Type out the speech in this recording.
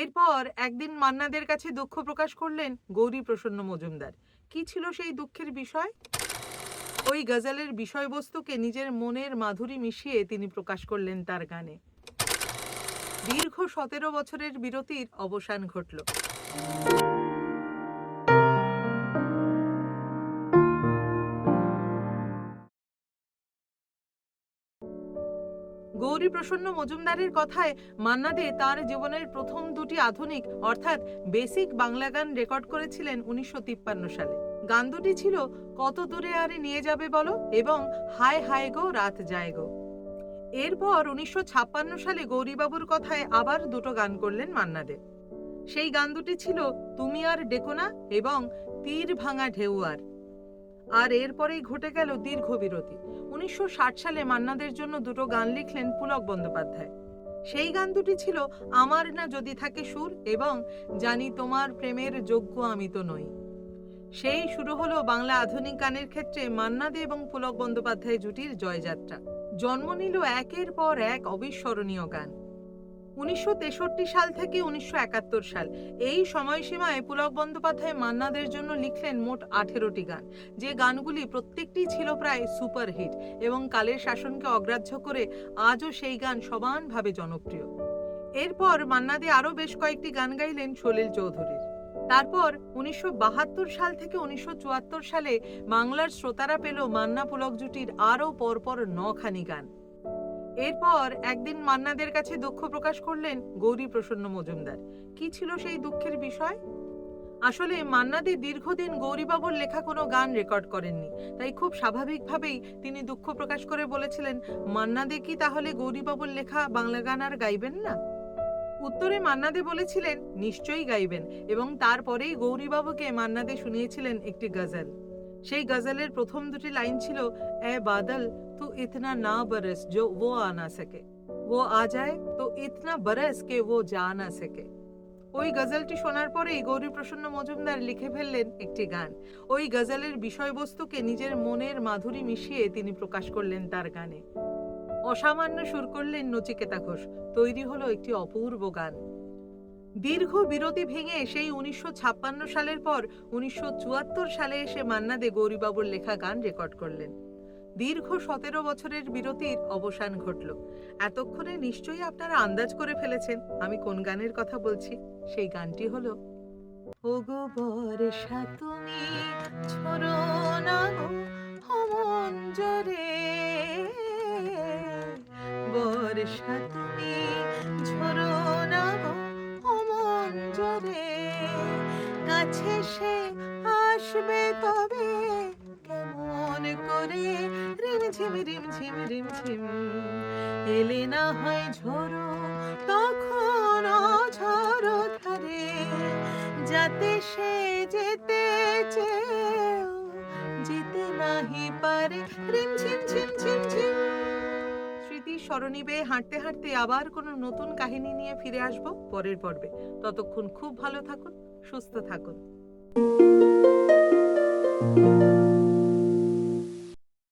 এরপর একদিন মান্নাদের কাছে দুঃখ প্রকাশ করলেন গৌরী প্রসন্ন মজুমদার। কি ছিল সেই দুঃখের বিষয়? ওই গজলের বিষয়বস্তুকে নিজের মনের মাধুরী মিশিয়ে তিনি প্রকাশ করলেন তার গানে। দীর্ঘ সতেরো বছরের বিরতির অবসান ঘটল। গৌরী প্রসন্ন মজুমদারের কথায় মান্না দে তার জীবনের প্রথম দুটি আধুনিক, অর্থাৎ বেসিক বাংলা গান রেকর্ড করেছিলেন উনিশশো তিপ্পান্ন সালে। গান দুটি ছিল, কত দূরে আরে নিয়ে যাবে বলো? এবং, হায় হায় গো, রাত যায় গো। এরপর উনিশশো ছাপ্পান্ন সালে গৌরীবাবুর কথায় আবার দুটো গান করলেন মান্না দে সেই গান দুটি ছিল, তুমি আর ডেকোনা এবং, তীর ভাঙা ঢেউয়ার আর এরপরেই ঘটে গেল দীর্ঘ বিরতি। উনিশশো ষাট সালে মান্নাদের জন্য দুটো গান লিখলেন পুলক বন্দ্যোপাধ্যায়। সেই গান দুটি ছিল আমার না যদি থাকে সুর এবং জানি তোমার প্রেমের যোগ্য আমি তো নই। সেই শুরু হলো বাংলা আধুনিক গানের ক্ষেত্রে মান্না দে এবং পুলক বন্দ্যোপাধ্যায় জুটির জয়যাত্রা। জন্ম নিল একের পর এক অবিস্মরণীয় গান। উনিশশো তেষট্টি সাল থেকে উনিশশো একাত্তর সাল। এই সময়সীমায় পুলক বন্দ্যোপাধ্যায় মান্নাদের জন্য লিখলেন মোট আঠেরোটি গান। যে গানগুলি প্রত্যেকটি ছিল প্রায় সুপারহিট এবং কালের শাসনকে অগ্রাহ্য করে আজও সেই গান সমানভাবে জনপ্রিয়। এরপর মান্নাদে আরও বেশ কয়েকটি গান গাইলেন সলিল চৌধুরীর। তারপর উনিশশো বাহাত্তর সাল থেকে উনিশশো চুয়াত্তর সালে বাংলার শ্রোতারা পেল মান্না পুলক জুটির আরও পরপর নখানি গান। এরপর একদিন মান্নাদের কাছে দুঃখ প্রকাশ করলেন গৌরী প্রসন্ন মজুমদার। কি ছিল সেই দুঃখের বিষয়? আসলে মান্নাদি দীর্ঘদিন গৌরীবাবুর লেখা কোনো গান রেকর্ড করেননি, তাই খুব স্বাভাবিকভাবেই তিনি দুঃখ প্রকাশ করে বলেছিলেন, মান্নাদে কি তাহলে গৌরীবাবুর লেখা বাংলা গান আর গাইবেন না? উত্তরে মান্নাদে বলেছিলেন, নিশ্চয়ই গাইবেন। এবং তারপরেই গৌরীবাবুকে মান্নাদে শুনিয়েছিলেন একটি গজল। সেই গজলের প্রথম দুটি লাইন ছিল, এ বাদল, তো ইতনা না বরস জো ও আনা সকে। ও আ যায়, তো ইতনা বরস কে ও যা না সকে। ওই গজলটি শোনার পরেই গৌরীপ্রসন্ন মজুমদার লিখে ফেললেন একটি গান। ওই গজলের বিষয়বস্তুকে নিজের মনের মাধুরী মিশিয়ে তিনি প্রকাশ করলেন তার গানে। অসামান্য সুর করলেন নচিকেতা ঘোষ। তৈরি হলো একটি অপূর্ব গান। দীর্ঘ বিরতি ভেঙে সেই উনিশশো ছাপ্পান্ন সালের পর উনিশশো চুয়াত্তর সালে এসে মান্না দে গৌরীবাবুর লেখা গান রেকর্ড করলেন। দীর্ঘ সতেরো বছরের বিরতির অবসান ঘটল। এতক্ষণে নিশ্চয়ই আপনারা আন্দাজ করে ফেলেছেন আমি কোন গানের কথা বলছি? সেই গানটি হলো, ওগো বর্ষা তুমি বর্ষা তুমি ঝরো কাছে সে আসবে তবে কেমন করে? রিমঝিম রিমঝিম রিমঝিম। এলে না হয় ঝোড়ো, তখন ঝড়ো ধারে। যাতে সে যেতে চেয়েও যেতে নাহি পারে। রিমঝিম, ঝিম ঝিম ঝিম। স্মৃতি স্মরণী বেয়ে হাঁটতে হাঁটতে আবার কোনো নতুন কাহিনী নিয়ে ফিরে আসব পরের পর্বে। ততক্ষণ খুব ভালো থাকুন। সুস্থ থাকুন।